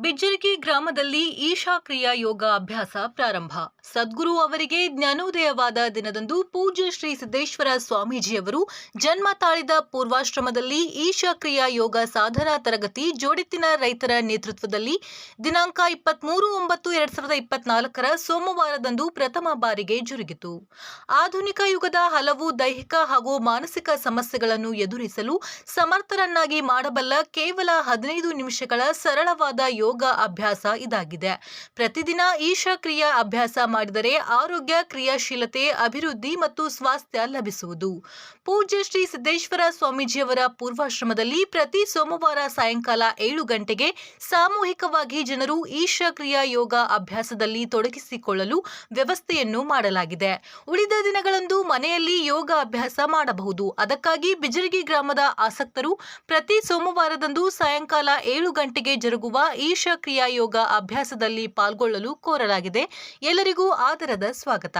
ಬಿಜ್ಜರಿಗಿ ಗ್ರಾಮದಲ್ಲಿ ಈಶಾ ಕ್ರಿಯಾ ಯೋಗ ಅಭ್ಯಾಸ ಪ್ರಾರಂಭ. ಸದ್ಗುರು ಅವರಿಗೆ ಜ್ಞಾನೋದಯವಾದ ದಿನದಂದು ಪೂಜ್ಯ ಶ್ರೀ ಸಿದ್ದೇಶ್ವರ ಸ್ವಾಮೀಜಿಯವರು ಜನ್ಮ ತಾಳಿದ ಪೂರ್ವಾಶ್ರಮದಲ್ಲಿ ಈಶಾ ಕ್ರಿಯಾ ಯೋಗ ಸಾಧನಾ ತರಗತಿ ಜೋಡಿತ್ತಿನ ರೈತರ ನೇತೃತ್ವದಲ್ಲಿ ದಿನಾಂಕ ಇಪ್ಪತ್ಮೂರು ಒಂಬತ್ತು ಎರಡ್ ಸಾವಿರದ ಇಪ್ಪತ್ನಾಲ್ಕರ ಸೋಮವಾರದಂದು ಪ್ರಥಮ ಬಾರಿಗೆ ಜರುಗಿತು. ಆಧುನಿಕ ಯುಗದ ಹಲವು ದೈಹಿಕ ಹಾಗೂ ಮಾನಸಿಕ ಸಮಸ್ಯೆಗಳನ್ನು ಎದುರಿಸಲು ಸಮರ್ಥರನ್ನಾಗಿ ಮಾಡಬಲ್ಲ ಕೇವಲ ಹದಿನೈದು ನಿಮಿಷಗಳ ಸರಳವಾದ ಯೋಗ ಅಭ್ಯಾಸ ಇದಾಗಿದೆ. ಪ್ರತಿದಿನ ಈಶ ಕ್ರಿಯಾ ಅಭ್ಯಾಸ ಮಾಡಿದರೆ ಆರೋಗ್ಯ, ಕ್ರಿಯಾಶೀಲತೆ, ಅಭಿವೃದ್ಧಿ ಮತ್ತು ಸ್ವಾಸ್ಥ್ಯ ಲಭಿಸುವುದು. ಪೂಜ್ಯ ಶ್ರೀ ಸಿದ್ದೇಶ್ವರ ಸ್ವಾಮೀಜಿಯವರ ಪೂರ್ವಾಶ್ರಮದಲ್ಲಿ ಪ್ರತಿ ಸೋಮವಾರ ಸಾಯಂಕಾಲ ಏಳು ಗಂಟೆಗೆ ಸಾಮೂಹಿಕವಾಗಿ ಜನರು ಈಶ ಕ್ರಿಯಾ ಯೋಗ ಅಭ್ಯಾಸದಲ್ಲಿ ತೊಡಗಿಸಿಕೊಳ್ಳಲು ವ್ಯವಸ್ಥೆಯನ್ನು ಮಾಡಲಾಗಿದೆ. ಉಳಿದ ದಿನಗಳಂದು ಮನೆಯಲ್ಲಿ ಯೋಗ ಅಭ್ಯಾಸ ಮಾಡಬಹುದು. ಅದಕ್ಕಾಗಿ ಬಿಜರಗಿ ಗ್ರಾಮದ ಆಸಕ್ತರು ಪ್ರತಿ ಸೋಮವಾರದಂದು ಸಾಯಂಕಾಲ ಏಳು ಗಂಟೆಗೆ ಜರುಗುವ ಈಶಾ ಕ್ರಿಯಾ ಯೋಗ ಅಭ್ಯಾಸದಲ್ಲಿ ಪಾಲ್ಗೊಳ್ಳಲು ಕೋರಲಾಗಿದೆ. ಎಲ್ಲರಿಗೂ ಆದರದ ಸ್ವಾಗತ.